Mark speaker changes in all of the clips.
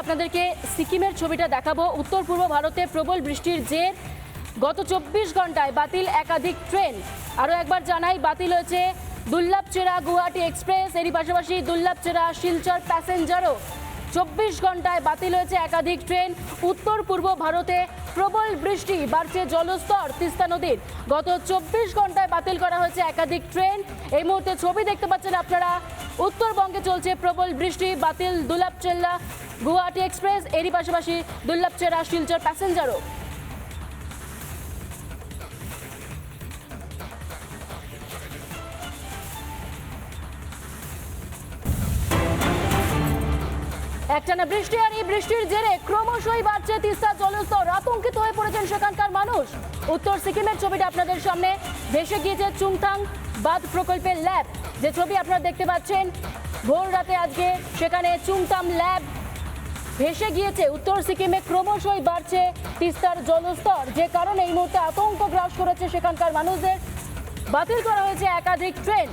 Speaker 1: আপনাদেরকে সিকিমের ছবিটা দেখাবো। উত্তর পূর্ব ভারতে প্রবল বৃষ্টির যে গত চব্বিশ ঘন্টায় বাতিল একাধিক ট্রেন। আরও একবার জানাই, বাতিল হয়েছে দুর্লাভচেরা গুয়াহাটি এক্সপ্রেস। এরই পাশাপাশি দুর্লাভচেরা শিলচর প্যাসেঞ্জারও। চব্বিশ ঘন্টায় বাতিল হয়েছে একাধিক ট্রেন। উত্তর পূর্ব ভারতে প্রবল বৃষ্টি বাড়ছে জলস্তর তিস্তা নদীর। গত চব্বিশ ঘন্টায় বাতিল করা হয়েছে একাধিক ট্রেন। এই মুহূর্তে ছবি দেখতে পাচ্ছেন আপনারা। উত্তরবঙ্গে চলছে প্রবল বৃষ্টি, বাতিল দুলাপচেল্লা, গুয়াহাটি এক্সপ্রেস, এরই পাশাপাশি দুর্লাভচেরা শিলচর প্যাসেঞ্জারও। একটানা বৃষ্টি আর এই বৃষ্টির জেরে ক্রমশই বাড়ছে তিস্তা জলস্তর। আতঙ্কিত হয়ে পড়েছেন সেখানকার মানুষ। উত্তর সিকিমের ছবিটা আপনাদের সামনে। ভেসে গিয়েছে চুংথাং বাঁধ প্রকল্পের ল্যাব। যে ছবি আপনারা দেখতে পাচ্ছেন, ভোর রাতে আজকে সেখানে চুংতাম ল্যাব ভেসে গিয়েছে। উত্তর সিকিমে ক্রমশই বাড়ছে তিস্তার জলস্তর। যে কারণে এই মুহূর্তে আতঙ্ক গ্রাস করেছে সেখানকার মানুষদের। বাতিল করা হয়েছে একাধিক ট্রেন।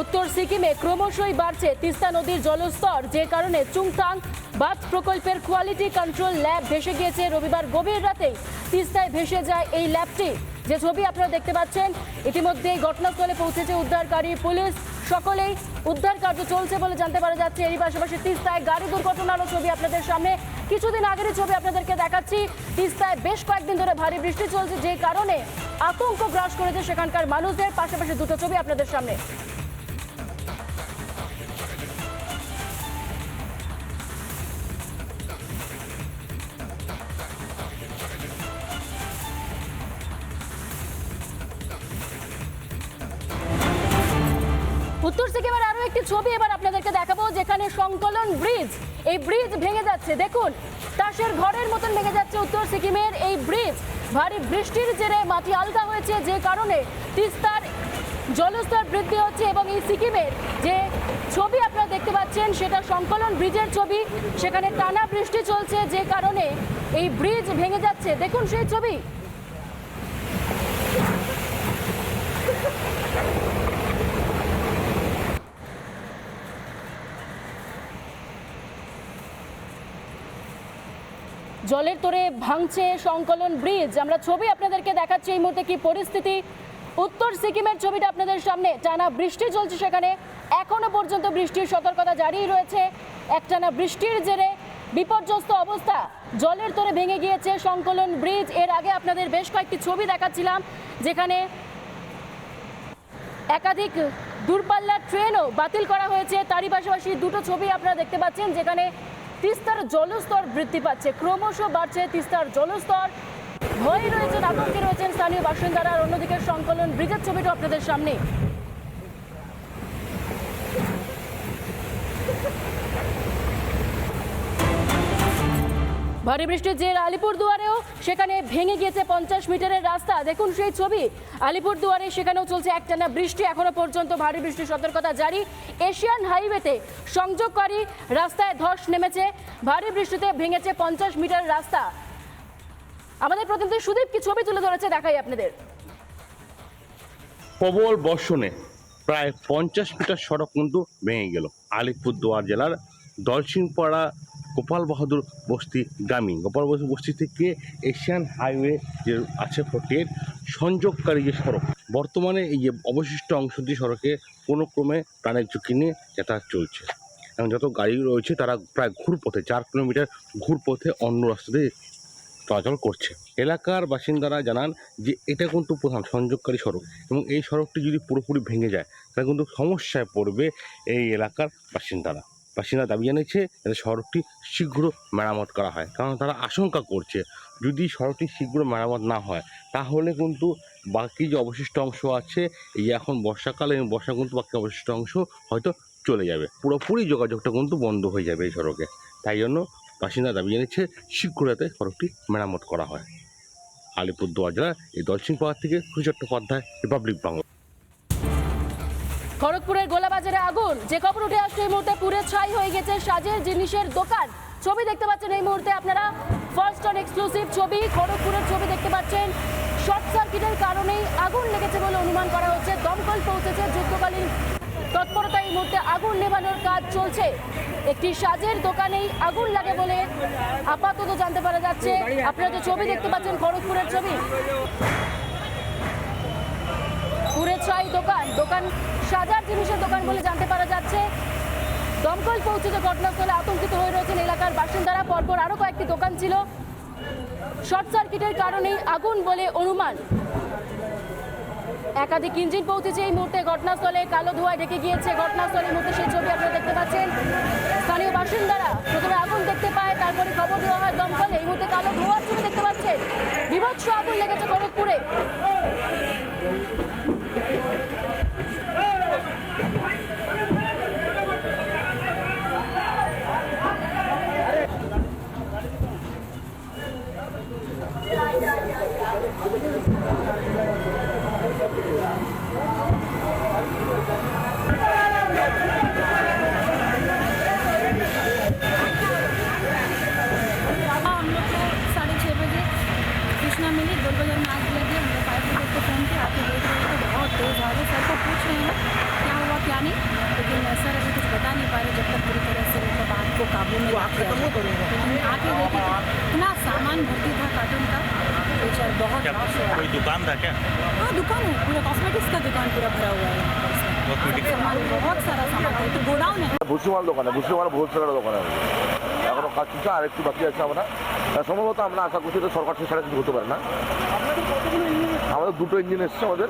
Speaker 1: উত্তর সিকিমে ক্রমশই বাড়ছে তিস্তা নদীর জলস্তর, যে কারণে চুংথাং বাঁধ প্রকল্পের কোয়ালিটি কন্ট্রোল ল্যাব ভেসে গিয়েছে। রবিবার গভীর রাতে তিস্তায় ভেসে যায় এই ল্যাবটি যে ছবি আপনারা দেখতে পাচ্ছেন, ইতিমধ্যেই ঘটনাস্থলে পৌঁছেছে উদ্ধারকারী পুলিশ। সকলেই উদ্ধার কার্য চলছে বলে জানতে পারা যাচ্ছে। এরই পাশাপাশি তিস্তায় গাড়ি দুর্ঘটনারও ছবি আপনাদের সামনে। কিছুদিন আগেরই ছবি আপনাদেরকে দেখাচ্ছি। তিস্তায় বেশ কয়েকদিন ধরে ভারী বৃষ্টি চলছে, যে কারণে আতঙ্ক গ্রাস করেছে সেখানকার মানুষদের। পাশাপাশি দুটো ছবি আপনাদের সামনে। একটি ছবি এবার আপনাদেরকে দেখাবো যেখানে সংকলন ব্রিজ, এই ব্রিজ ভেঙে যাচ্ছে। দেখুন, তাসের ঘরের মতন ভেঙে যাচ্ছে উত্তর সিকিমের এই ব্রিজ। ভারী বৃষ্টির জেরে মাটি আলগা হয়েছে, যে কারণে তিস্তার জলস্তর বৃদ্ধি হচ্ছে এবং এই সিকিমের যে ছবি আপনারা দেখতে পাচ্ছেন, সেটা সংকলন ব্রিজের ছবি। সেখানে টানা বৃষ্টি চলছে, যে কারণে এই ব্রিজ ভেঙে যাচ্ছে। দেখুন সেই ছবি। জলের তোরে ভাঙছে সংকলন ব্রিজ। আমরা ছবি আপনাদেরকে দেখাচ্ছি এই মুহূর্তে কি পরিস্থিতি। উত্তর সিকিমের ছবিটা আপনাদের সামনে। টানা বৃষ্টি চলছে সেখানে। এখনও পর্যন্ত বৃষ্টির সতর্কতা জারি রয়েছে। একটানা বৃষ্টির জেরে বিপর্যস্ত অবস্থা। জলের তোরে ভেঙে গিয়েছে সংকলন ব্রিজ। এর আগে আপনাদের বেশ কয়েকটি ছবি দেখাচ্ছিলাম, যেখানে একাধিক দূরপাল্লার ট্রেনও বাতিল করা হয়েছে। তারই পাশাপাশি দুটো ছবি আপনারা দেখতে পাচ্ছেন, যেখানে তিস্তার জলস্তর বৃদ্ধি পাচ্ছে। ক্রমশ বাড়ছে তিস্তার জলস্তর। ভয় রয়েছেন, আতঙ্কে রয়েছেন স্থানীয় বাসিন্দারা। আর অন্যদিকে সংকলন ব্রিজের ছবিটা আপনাদের সামনে। ভারী বৃষ্টির জের আলিপুরদুয়ারেও, সেখানে ভেঙে গিয়েছে পঞ্চাশ মিটারের রাস্তা। দেখুন সেই ছবি। আলিপুরদুয়ারে সেখানেও চলছে একটানা বৃষ্টি। এখনও পর্যন্ত ভারী বৃষ্টির সতর্কতা জারি। এশিয়ান হাইওয়েতে সংযোগকারী রাস্তায় ধস নেমেছে। ভারী বৃষ্টিতে ভেঙেছে পঞ্চাশ মিটার রাস্তা। আমাদের প্রতিনিধি সুদীপ কি ছবি তুলে ধরেছে? দেখাই আপনাদের।
Speaker 2: প্রবল বর্ষণে প্রায় পঞ্চাশ মিটার সড়ক কিন্তু ভেঙে গেল। আলিপুরদুয়ার জেলার দলসিংপাড়া গোপাল বাহাদুর বস্তি গ্রামী গোপাল বাহাদুর বস্তি থেকে এশিয়ান হাইওয়ে যে আছে ফোর্টির সংযোগকারী যে সড়ক, বর্তমানে এই যে অবশিষ্ট অংশটি সড়কে কোনো ক্রমে প্রাণের ঝুঁকি নিয়ে যাতায়াত চলছে। এবং যত গাড়ি রয়েছে তারা প্রায় ঘুরপথে, চার কিলোমিটার ঘুরপথে অন্য রাস্তা দিয়ে চলাচল করছে। এলাকার বাসিন্দারা জানান যে এটা কিন্তু প্রধান সংযোগকারী সড়ক এবং এই সড়কটি যদি পুরোপুরি ভেঙে যায়, তাহলে কিন্তু সমস্যায় পড়বে এই এলাকার বাসিন্দারা। বাসিন্দা দাবি জানিয়েছে যাতে সড়কটি শীঘ্র মেরামত করা হয়, কারণ তারা আশঙ্কা করছে যদি সড়কটি শীঘ্র মেরামত না হয়, তাহলে কিন্তু বাকি যে অবশিষ্ট অংশ আছে, এই এখন বর্ষাকালে বর্ষা কিন্তু বাকি অবশিষ্ট অংশ হয়তো চলে যাবে। পুরোপুরি যোগাযোগটা কিন্তু বন্ধ হয়ে যাবে এই সড়কে। তাই জন্য বাসিন্দা দাবি জানিয়েছে শীঘ্র যাতে সড়কটি মেরামত করা হয়। আলিপুরদুয়ার জেলার এই দলসিং পাহাড় থেকে সুচট্টোপাধ্যায় চট্টোপাধ্যায় রিপাবলিক বাংলা।
Speaker 1: গোলাবাজারে আগুন। যে খবর উঠে আসছে এই মুহূর্তে পুরে ছাই হয়ে গেছে সাজের জিনিসের দোকান। ছবি দেখতে পাচ্ছেন এই মুহূর্তে আপনারা। ফার্স্ট অন এক্সক্লুসিভ ছবি, খড়গপুরের ছবি দেখতে পাচ্ছেন। শর্ট সার্কিটের কারণেই আগুন লেগেছে বলে অনুমান করা হচ্ছে। দমকল পৌঁছেছে যুদ্ধকালীন। তৎপরতা এই মুহূর্তে আগুন নেভানোর কাজ চলছে। একটি সাজের দোকানেই আগুন লাগে বলে আপাতত জানতে পারা যাচ্ছে। আপনারা যে ছবি দেখতে পাচ্ছেন, খড়গপুরের ছবি। ছাই দোকান দোকান সাজার জিনিসের দোকান বলে জানতে পারা যাচ্ছে। দমকল পৌঁছেছে ঘটনাস্থলে আতঙ্কিত হয়ে রয়েছেন এলাকার বাসিন্দারা। পরপর আরও কয়েকটি দোকান ছিল। শর্ট সার্কিটের কারণে আগুন বলে অনুমান। একাধিক ইঞ্জিন পৌঁছেছে এই মুহূর্তে ঘটনাস্থলে। কালো ধোঁয়ায় ঢেকে গিয়েছে ঘটনাস্থলে। মুহূর্তে সেই ছবি আপনারা দেখতে পাচ্ছেন। স্থানীয় বাসিন্দারা প্রথমে আগুন দেখতে পায়, তারপরে খবর দেওয়া হয় দমকলে। এই মুহূর্তে কালো ধোঁয়ার ছবি দেখতে পাচ্ছেন। বিভৎস আগুন লেগেছে খড়গপুরে।
Speaker 3: पूछ रहे हैं क्या हुआ क्या नहीं लेकिन सर अभी कुछ बता नहीं पा रहे जब तक पूरी तरह से मतलब आग को काबू में ना किया जाए। लेकिन आके देखे तो इतना सामान भर्ती था कार्टून का बेचार बहुत
Speaker 4: क्या
Speaker 3: लॉस हुआ
Speaker 4: कोई दुकान था क्या
Speaker 3: हाँ दुकान है पूरा कॉस्मेटिक्स का दुकान पूरा भरा हुआ है यहाँ पर सर।
Speaker 4: Cosmetics?
Speaker 3: सामान बहुत সারা सामान था तो गोडाउन है
Speaker 5: ভুসিমাল দোকানে ভুসিমাল হোলসেলার দোকানে এখনো কাজ চলছে আর একটু বাকি আছে আমরা তা সম্ভবত আমরা আশা করছি যে সরকার থেকে ছাড়া কিছু হতে পারে না আমাদের দুটো ইঞ্জিন এসছে আমাদের